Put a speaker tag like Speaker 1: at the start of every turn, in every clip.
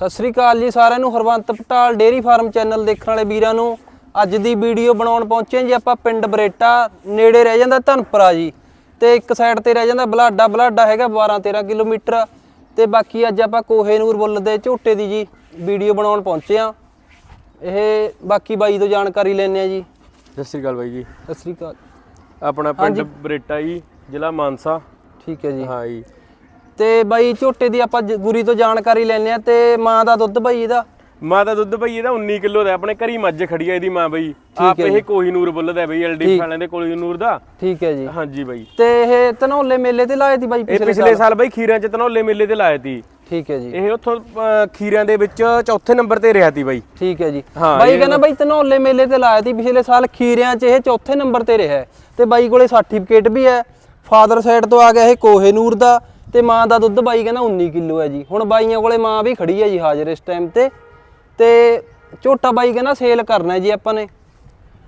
Speaker 1: ਸਤਿ ਸ੍ਰੀ ਅਕਾਲ ਜੀ ਸਾਰਿਆਂ ਨੂੰ Harwant Patal dairy farm channel ਦੇਖਣ ਵਾਲੇ ਵੀਰਾਂ ਨੂੰ। ਅੱਜ ਦੀ ਵੀਡੀਓ ਬਣਾਉਣ ਪਹੁੰਚੇ ਹਾਂ ਜੀ ਆਪਾਂ ਪਿੰਡ ਬਰੇਟਾ ਨੇੜੇ ਰਹਿ ਜਾਂਦਾ ਧਨਪੁਰਾ ਜੀ। ਤੇ ਇੱਕ ਸਾਈਡ ਤੇ ਰਹਿ ਜਾਂਦਾ ਬਲਾਡਾ ਬਲਾਡਾ ਹੈਗਾ 12 13 ਕਿਲੋਮੀਟਰ। ਤੇ ਬਾਕੀ ਅੱਜ ਆਪਾਂ ਕੋਹੇਨੂਰ ਬੁੱਲ ਦੇ ਝੋਟੇ ਦੀ ਜੀ ਵੀਡੀਓ ਬਣਾਉਣ ਪਹੁੰਚੇ ਆ ਇਹ ਬਾਕੀ ਬਾਈ ਤੋਂ ਜਾਣਕਾਰੀ ਲੈਣੇ ਆ ਜੀ।
Speaker 2: ਸਤਿ ਸ਼੍ਰੀ ਅਕਾਲ ਬਾਈ ਜੀ।
Speaker 1: ਸਤਿ ਸ੍ਰੀ ਅਕਾਲ।
Speaker 2: ਆਪਣਾ ਪਿੰਡ ਬਰੇਟਾ ਜੀ ਜ਼ਿਲ੍ਹਾ ਮਾਨਸਾ।
Speaker 1: ਠੀਕ ਹੈ ਜੀ।
Speaker 2: ਹਾਂ ਜੀ।
Speaker 1: ਤੇ ਬਾਈ ਝੋਟੇ ਦੀ ਆਪਾਂ ਜ- ਗੁਰੀ ਤੋਂ ਜਾਣਕਾਰੀ ਲੈਣੇ ਆ ਤੇ ਮਾਂ ਦਾ ਦੁੱਧ ਬਾਈ ਇਹਦਾ?
Speaker 2: ਮਾਂ ਦਾ ਦੁੱਧ ਬਈ ਇਹਦਾ 19 ਕਿਲੋ ਦਾ ਹੈ। ਆਪਣੇ ਘਰੀ ਮੱਝ ਖੜੀ ਆ ਇਹਦੀ ਮਾਂ ਬਈ। ਆਪ ਇਹ ਕੋਹੀਨੂਰ ਬੁੱਲਦਾ ਬਈ ਐਲਡੀ ਵਾਲਿਆਂ ਦੇ ਕੋਹੀਨੂਰ ਦਾ।
Speaker 1: ਠੀਕ ਹੈ ਜੀ।
Speaker 2: ਹਾਂਜੀ ਬਈ।
Speaker 1: ਤੇ ਇਹ ਧਨੌਲੇ ਮੇਲੇ ਤੇ ਲਾਏ ਸੀ ਬਾਈ
Speaker 2: ਇਹ
Speaker 1: ਪਿਛਲੇ
Speaker 2: ਪਿਛਲੇ ਸਾਲ? ਬਈ ਖੀਰਿਆਂ ਚ ਧਨੌਲੇ ਮੇਲੇ ਤੇ ਲਾਏ ਤੀ
Speaker 1: ਠੀਕ ਹੈ ਜੀ।
Speaker 2: ਇਹ ਉੱਥੋਂ ਅਹ, ਖੀਰਿਆਂ ਦੇ ਵਿੱਚ ਚੌਥੇ ਨੰਬਰ ਤੇ ਰਿਹਾ ਤੀ ਬਾਈ।
Speaker 1: ਠੀਕ ਹੈ ਜੀ।
Speaker 2: ਹਾਂ,
Speaker 1: ਬਾਈ ਕਹਿੰਦਾ ਬਾਈ ਧਨੌਲੇ ਮੇਲੇ ਤੇ ਲਾਇਆ ਸੀ ਪਿਛਲੇ ਸਾਲ ਖੀਰਿਆਂ 'ਚ ਇਹ ਚੌਥੇ ਨੰਬਰ ਤੇ ਰਿਹਾ ਹੈ। ਤੇ ਬਾਈ ਕੋਲੇ ਸਰਟੀਫਿਕੇਟ ਵੀ ਹੈ। ਫਾਦਰ ਸਾਈਡ ਤੋਂ ਆ ਗਿਆ ਇਹ ਕੋਹੇਨੂਰ ਦਾ। ਤੇ ਮਾਂ ਦਾ ਦੁੱਧ ਬਾਈ ਕਹਿੰਦਾ 19 ਕਿਲੋ ਹੈ ਜੀ। ਹੁਣ ਬਾਈਆਂ ਕੋਲੇ ਮਾਂ ਵੀ ਖੜੀ ਹੈ ਜੀ ਹਾਜ਼ਰ ਇਸ ਟਾਈਮ ਤੇ। ਤੇ ਝੋਟਾ ਬਾਈ ਕਹਿੰਦਾ ਸੇਲ ਕਰਨਾ ਹੈ ਜੀ ਆਪਾਂ ਨੇ।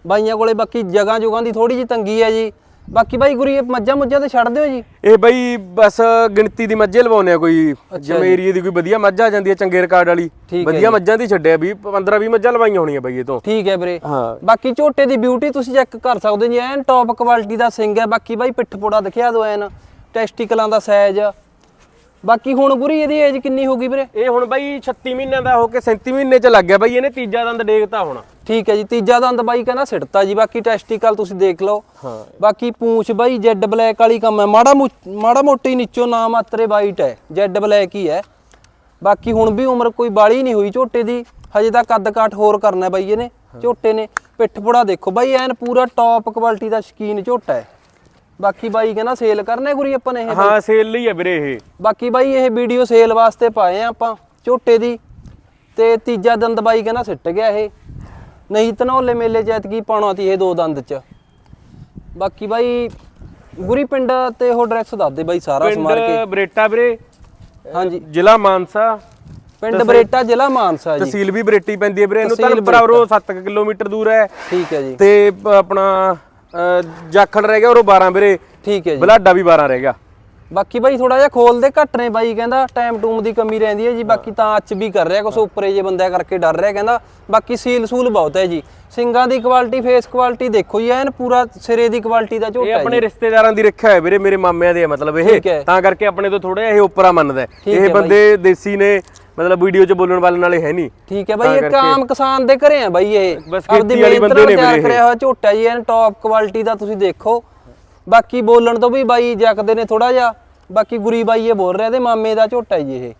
Speaker 1: ਬਾਈਆਂ ਕੋਲੇ ਬਾਕੀ ਜਗ੍ਹਾ ਜੁਗਾਂ ਦੀ ਥੋੜੀ ਜੀ ਤੰਗੀ ਹੈ ਜੀ। ਬਾਕੀ ਬਾਈ ਗੁਰੀ ਇਹ ਮੱਝਾਂ ਮੁੱਝਾਂ ਤੇ ਛੱਡ ਦਿਓ ਜੀ।
Speaker 2: ਇਹ ਬਈ ਬਸ ਗਿਣਤੀ ਦੀ ਮੱਝੇ ਲਵਾਉਨੇ ਆ ਕੋਈ। ਜਿਵੇਂ ਏਰੀਏ ਦੀ ਕੋਈ ਵਧੀਆ ਮੱਝ ਆ ਜਾਂਦੀ ਹੈ ਚੰਗੇ ਰਿਕਾਰਡ ਵਾਲੀ। ਵਧੀਆ ਮੱਝਾਂ ਦੀ ਛੱਡਿਆ ਵੀ 15 20 ਮੱਝਾਂ ਲਵਾਈਆਂ ਹੋਣੀਆਂ ਬਈ ਇਹ ਤੋਂ।
Speaker 1: ਠੀਕ ਹੈ ਵੀਰੇ।
Speaker 2: ਹਾਂ।
Speaker 1: ਬਾਕੀ ਝੋਟੇ ਦੀ ਬਿਊਟੀ ਤੁਸੀਂ ਚੈੱਕ ਕਰ ਸਕਦੇ ਜੀ ਐਨ ਟੌਪ ਕੁਆਲਿਟੀ ਦਾ ਸਿੰਗ ਹੈ। ਬਾਕੀ ਬਾਈ ਪਿੱਠ ਪੋੜਾ ਦਿਖਿਆ ਦੋ ਐਨ। ਟੈਸਟੀਕਲਾਂ ਦਾ ਸਾਈਜ਼ ਬਾਕੀ ਹੁਣ ਗੁਰੀ ਇਹਦੀ ਏਜ ਕਿੰਨੀ ਹੋ ਗਈ ਵੀਰੇ?
Speaker 2: ਇਹ ਹੁਣ ਬਾਈ 36 ਮਹੀਨਿਆਂ ਦਾ ਹੋ ਕੇ 37 ਮਹੀਨੇ ਚ ਲੱਗ ਗਿਆ ਬਾਈ ਇਹਨੇ ਤੀਜਾ ਦੰਦ ਡੇਗਤਾ ਹੁਣ।
Speaker 1: ਠੀਕ ਹੈ ਜੀ ਤੀਜਾ ਦੰਦ ਬਾਈ ਕਹਿੰਦਾ ਸਿੱਟਤਾ ਜੀ ਬਾਕੀ ਟੈਸਟੀਕਲ ਤੁਸੀਂ ਦੇਖ ਲਓ।
Speaker 2: ਹਾਂ।
Speaker 1: ਬਾਕੀ ਪੂੰਛ ਬਾਈ ਜੈਡ ਬਲੈਕ ਵਾਲੀ ਕੰਮ ਹੈ। ਮਾੜਾ ਮਾੜਾ ਮੋਟੀ ਨੀਚੋਂ ਨਾ ਮਾਤਰੇ ਵਾਈਟ ਹੈ। ਜੈਡ ਬਲੈਕ ਹੀ ਹੈ। ਬਾਕੀ ਹੁਣ ਵੀ ਉਮਰ ਕੋਈ ਬਾਲੀ ਨਹੀਂ ਹੋਈ ਝੋਟੇ ਦੀ। ਹਜੇ ਤਾਂ ਕੱਦ ਕਾਠ ਹੋਰ ਕਰਨਾ ਬਾਈ ਇਹਨੇ। ਝੋਟੇ ਨੇ ਪਿੱਠ ਪੁੜਾ ਦੇਖੋ। ਬਾਈ ਐਨ ਪੂਰਾ ਟੌਪ ਕੁਆਲਿਟੀ ਦਾ ਸ਼ਕੀਨ ਝੋਟਾ ਹੈ। ਬਾਕੀ ਬਾਈ ਕਹਿੰਦਾ ਸੇਲ ਕਰਨਾ ਗੁਰੀ ਆਪਾਂ ਨੇ ਇਹ
Speaker 2: ਹਾਂ ਸੇਲ ਲਈ ਆ ਵੀਰੇ ਇਹ।
Speaker 1: ਬਾਕੀ ਬਾਈ ਇਹ ਵੀਡੀਓ ਸੇਲ ਵਾਸਤੇ ਪਾਏ ਆ ਆਪਾਂ ਝੋਟੇ ਦੀ। ਤੇ ਤੀਜਾ ਦੰਦ ਬਾਈ ਕਹਿੰਦਾ ਸਿੱਟ ਗਿਆ ਇਹ। ਨਹੀਂ ਧਨੌਲੇ ਮੇਲੇ ਚ ਐਤਕੀ ਪਾਉਣਾ ਤੀ ਇਹ ਦੋ ਦੰਦ ਚ। ਬਾਕੀ ਬਾਈ ਗੁਰੀ ਪਿੰਡ ਤੇ ਉਹ ਡਰੈਸ ਦੱਸ ਦੇ ਬਾਈ ਸਾਰਾ ਸਮਾਰ ਕੇ।
Speaker 2: ਪਿੰਡ ਬਰੇਟਾ ਵੀਰੇ।
Speaker 1: ਹਾਂਜੀ।
Speaker 2: ਜ਼ਿਲ੍ਹਾ ਮਾਨਸਾ।
Speaker 1: ਪਿੰਡ ਬਰੇਟਾ ਜ਼ਿਲ੍ਹਾ ਮਾਨਸਾ ਜੀ।
Speaker 2: ਤਹਿਸੀਲ ਵੀ ਬਰੇਟੀ ਪੈਂਦੀ ਹੈ ਵੀਰੇ। ਇਹਨੂੰ ਤਾਂ ਬਰਾਬਰੋਂ 7 ਕਿਲੋਮੀਟਰ ਦੂਰ ਹੈ।
Speaker 1: ਠੀਕ ਹੈ ਜੀ।
Speaker 2: ਤੇ ਆਪਣਾ ਜਾਖਲ ਰਹਿ ਗਿਆ ਉਹ 12 ਵੀਰੇ
Speaker 1: ਠੀਕ ਹੈ ਜੀ।
Speaker 2: ਬਲਾਡਾ ਵੀ 12 ਰਹਿ ਗਿਆ।
Speaker 1: ਬਾਕੀ ਬਾਈ ਥੋੜਾ ਜਿਹਾ ਖੋਲਦੇ ਘੱਟ ਨੇ ਬਾਈ ਕਹਿੰਦਾ ਟਾਈਮ ਟੂਮ ਦੀ ਕਮੀ ਰਹਿੰਦੀ ਹੈ ਜੀ ਬਾਕੀ ਤਾਂ ਅੱਚ ਵੀ ਕਰ ਰਿਹਾ ਕੁਛ ਉੱਪਰੇ ਜੇ ਬੰਦਿਆਂ ਕਰਕੇ ਡਰ ਰਿਹਾ ਕਹਿੰਦਾ ਬਾਕੀ ਸੀਲ ਸੂਲ ਬਹੁਤ ਹੈ ਜੀ। ਸਿੰਗਾਂ ਦੀ ਕੁਆਲਿਟੀ ਫੇਸ ਕੁਆਲਿਟੀ ਦੇਖੋ ਜੀ ਐਨ ਪੂਰਾ ਸਿਰੇ ਦੀ ਕੁਆਲਿਟੀ ਦਾ
Speaker 2: ਇਹ
Speaker 1: ਝੋਟਾ ਹੈ
Speaker 2: ਆਪਣੇ ਰਿਸ਼ਤੇਦਾਰਾਂ ਦੀ ਰੱਖਿਆ ਹੋਇਆ ਵੀਰੇ ਮੇਰੇ ਮਾਮਿਆਂ ਦੇ ਮਤਲਬ ਇਹ। ਤਾਂ ਕਰਕੇ ਆਪਣੇ ਤੋਂ ਥੋੜਾ ਜਿਹਾ ਇਹ ਉੱਪਰਾ ਮੰਨਦਾ ਇਹ ਬੰਦੇ ਦੇਸੀ ਨੇ ਮਤਲਬ ਵੀਡੀਓ 'ਚ ਬੋਲਣ ਵਾਲੇ ਨਾਲੇ ਹੈ ਨਹੀਂ।
Speaker 1: ਠੀਕ ਹੈ ਬਾਈ ਇਹ ਆਮ ਕਿਸਾਨ ਦੇ ਘਰੇ ਆ ਬਾਈ ਇਹ। ਆਪਦੀ ਮਿਹਨਤ
Speaker 2: ਬੰਦੇ
Speaker 1: ਨਾਲ ਤਿਆਰ
Speaker 2: ਇਹ।
Speaker 1: ਕਰਿਆ ਹੋਇਆ ਝੋਟਾ ਜੀ ਐਨ ਟੌਪ ਕੁਆਲਿਟੀ ਦਾ ਤੁਸੀਂ ਦੇਖੋ। ਬਾਕੀ ਬੋਲਣ ਤੋਂ ਵੀ ਬਾਈ ਜੱਕਦੇ ਨੇ ਥੋੜਾ ਜਿਹਾ। ਬਾਕੀ ਗੁਰੀ ਬਾਈ ਇਹ ਬੋਲ ਰਿਹਾ ਤੇ ਮਾਮੇ ਦਾ ਝੋਟਾ ਜੀ ਇਹ।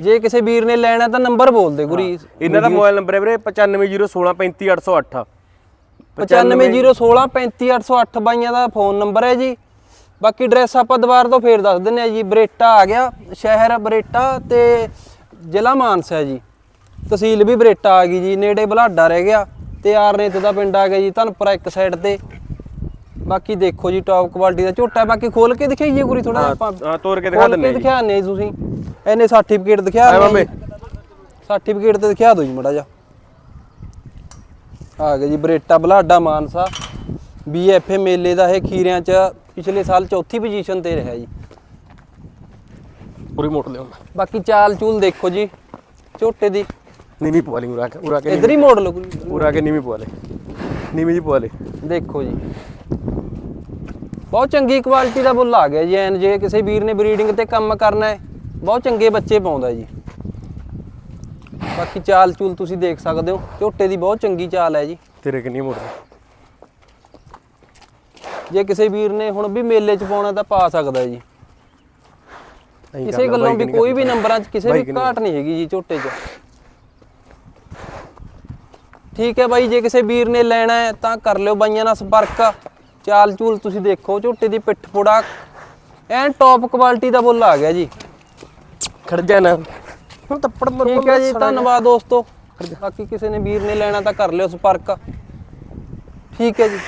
Speaker 1: ਜੇ ਕਿਸੇ ਵੀਰ ਨੇ ਲੈਣਾ ਤਾਂ ਨੰਬਰ ਬੋਲ ਦੇ ਗੁਰੀ।
Speaker 2: ਇਹਨਾਂ ਦਾ ਮੋਬਾਈਲ ਨੰਬਰ ਹੈ ਵੀਰੇ 9501635808
Speaker 1: 9501635808 ਬਾਈਆਂ ਦਾ ਫੋਨ ਨੰਬਰ ਹੈ ਜੀ। ਬਾਕੀ ਐਡਰੈਸ ਆਪਾਂ ਦੁਬਾਰਾ ਤੋਂ ਫੇਰ ਦੱਸ ਦਿੰਨੇ ਆ ਜੀ। ਬਰੇਟਾ ਆ ਗਿਆ ਸ਼ਹਿਰ ਬਰੇਟਾ ਤੇ ਜ਼ਿਲ੍ਹਾ ਮਾਨਸਾ ਹੈ ਜੀ। ਤਹਿਸੀਲ ਵੀ ਬਰੇਟਾ ਆ ਗਈ ਜੀ ਨੇੜੇ ਬਲਾਡਾ ਰਹਿ ਗਿਆ ਤੇ ਆਰਨੇਤ ਦਾ ਪਿੰਡ ਆ ਗਿਆ ਜੀ ਧਨਪੁਰਾ ਇੱਕ ਸਾਈਡ ਤੇ। ਬਾਕੀ ਦੇਖੋ ਜੀ ਟੌਪ ਕੁਆਲਿਟੀ ਦਾ ਝੋਟਾ ਬਾਕੀ ਖੋਲ ਕੇ ਦਿਖਾਈਏ ਗੁਰੀ ਥੋੜਾ ਆਪਾਂ।
Speaker 2: ਹਾਂ ਤੋਰ ਕੇ ਦਿਖਾ ਦਿੰਨੇ ਜੀ।
Speaker 1: ਦਿਖਾਣੇ ਜੀ ਤੁਸੀਂ। ਇਹਨੇ ਸਰਟੀਫਿਕੇਟ ਦਿਖਾ
Speaker 2: ਮਾਮੇ।
Speaker 1: ਸਰਟੀਫਿਕੇਟ ਤੇ ਦਿਖਾ ਦਿਓ ਜੀ ਮੜਾ ਜਾ ਆ ਗਿਆ ਜੀ ਬਰੇਟਾ ਬਲਾਡਾ ਮਾਨਸਾ। ਬੀਐਫਏ ਮੇਲੇ ਦਾ ਇਹ ਖੀਰਿਆਂ ਚ ਪਿਛਲੇ ਸਾਲ ਚੌਥੀ ਪੋਜੀਸ਼ਨ ਤੇ ਰਿਹਾ ਜੀ।
Speaker 2: ਪੂਰੀ ਮੋਟ ਲਿਓ
Speaker 1: ਬਾਕੀ ਚਾਲ ਚੂਲ ਦੇਖੋ ਜੀ ਝੋਟੇ ਦੀ।
Speaker 2: ਨੀਵੀਂ ਪਵਾ ਲਈ ਉਰਾ ਕੇ ਉਰਾ ਕੇ
Speaker 1: ਇਧਰ ਹੀ ਮੋੜ ਲਓ।
Speaker 2: ਉਰਾ ਕੇ ਨੀਵੀਂ ਪਵਾ ਲੈ। ਨੀਵੀਂ ਜੀ ਪਵਾ ਲੈ।
Speaker 1: ਦੇਖੋ ਜੀ। ਬਹੁਤ ਚੰਗੀ ਕੁਆਲਿਟੀ ਦਾ ਬੁੱਲ ਆ ਗਿਆ ਜੀ ਐਨ ਜੇ ਕਿਸੇ ਵੀਰ ਨੇ ਬਰੀਡਿੰਗ ਤੇ ਕੰਮ ਕਰਨਾ ਹੈ ਬਹੁਤ ਚੰਗੇ ਬੱਚੇ ਪਾਉਂਦਾ ਜੀ। ਬਾਕੀ ਚਾਲ ਚੂਲ ਤੁਸੀਂ ਦੇਖ ਸਕਦੇ ਹੋ ਝੋਟੇ ਦੀ ਬਹੁਤ ਚੰਗੀ ਚਾਲ ਹੈ ਜੀ।
Speaker 2: ਤੇਰੇ ਕਿੰਨੀ ਮੋੜ
Speaker 1: ਜੇ ਕਿਸੇ ਵੀਰ ਨੇ ਹੁਣ ਵੀ ਮੇਲੇ 'ਚ ਪਾਉਣਾ ਤਾਂ ਪਾ ਸਕਦਾ ਜੀ। ਕਿਸੇ ਗੱਲੋਂ ਵੀ ਕੋਈ ਵੀ ਨੰਬਰਾਂ 'ਚ ਕਿਸੇ ਵੀ ਘਾਟ ਨਹੀਂ ਹੈਗੀ ਜੀ ਝੋਟੇ 'ਚ। ਠੀਕ ਹੈ ਬਾਈ ਜੇ ਕਿਸੇ ਵੀਰ ਨੇ ਲੈਣਾ ਹੈ ਤਾਂ ਕਰ ਲਿਓ ਬਾਈਆਂ ਨਾਲ ਸੰਪਰਕ। ਚਾਲ ਚੂਲ ਤੁਸੀਂ ਦੇਖੋ ਝੋਟੇ ਦੀ ਪਿੱਠ ਪੋੜਾ ਐਨ ਟੌਪ ਕੁਆਲਿਟੀ ਦਾ ਬੁੱਲ ਆ ਗਿਆ ਜੀ।
Speaker 2: ਖੜ ਜਾ ਨਾ। ਹੁਣ ਤੱਪੜ ਮਰ
Speaker 1: ਠੀਕ ਹੈ ਜੀ ਧੰਨਵਾਦ ਦੋਸਤੋ। ਬਾਕੀ ਕਿਸੇ ਨੇ ਵੀਰ ਨੇ ਲੈਣਾ ਤਾਂ ਕਰ ਲਿਓ ਸੰਪਰਕ। ਠੀਕ ਹੈ ਜੀ।